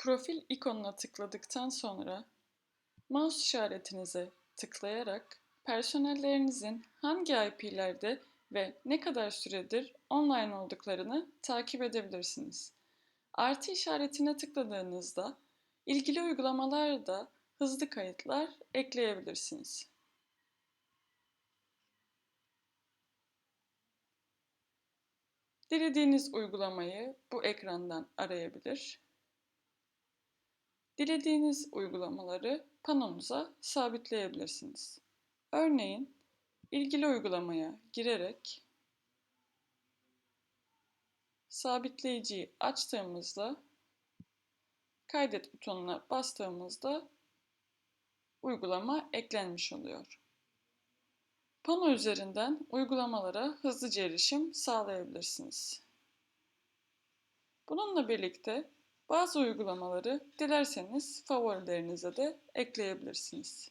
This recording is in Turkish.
Profil ikonuna tıkladıktan sonra mouse işaretinize tıklayarak personellerinizin hangi IP'lerde ve ne kadar süredir online olduklarını takip edebilirsiniz. Artı işaretine tıkladığınızda ilgili uygulamalarda hızlı kayıtlar ekleyebilirsiniz. Dilediğiniz uygulamayı bu ekrandan arayabilir. Dilediğiniz uygulamaları panonuza sabitleyebilirsiniz. Örneğin ilgili uygulamaya girerek sabitleyiciyi açtığımızda kaydet butonuna bastığımızda uygulama eklenmiş oluyor. Pano üzerinden uygulamalara hızlıca erişim sağlayabilirsiniz. Bununla birlikte bazı uygulamaları dilerseniz favorilerinize de ekleyebilirsiniz.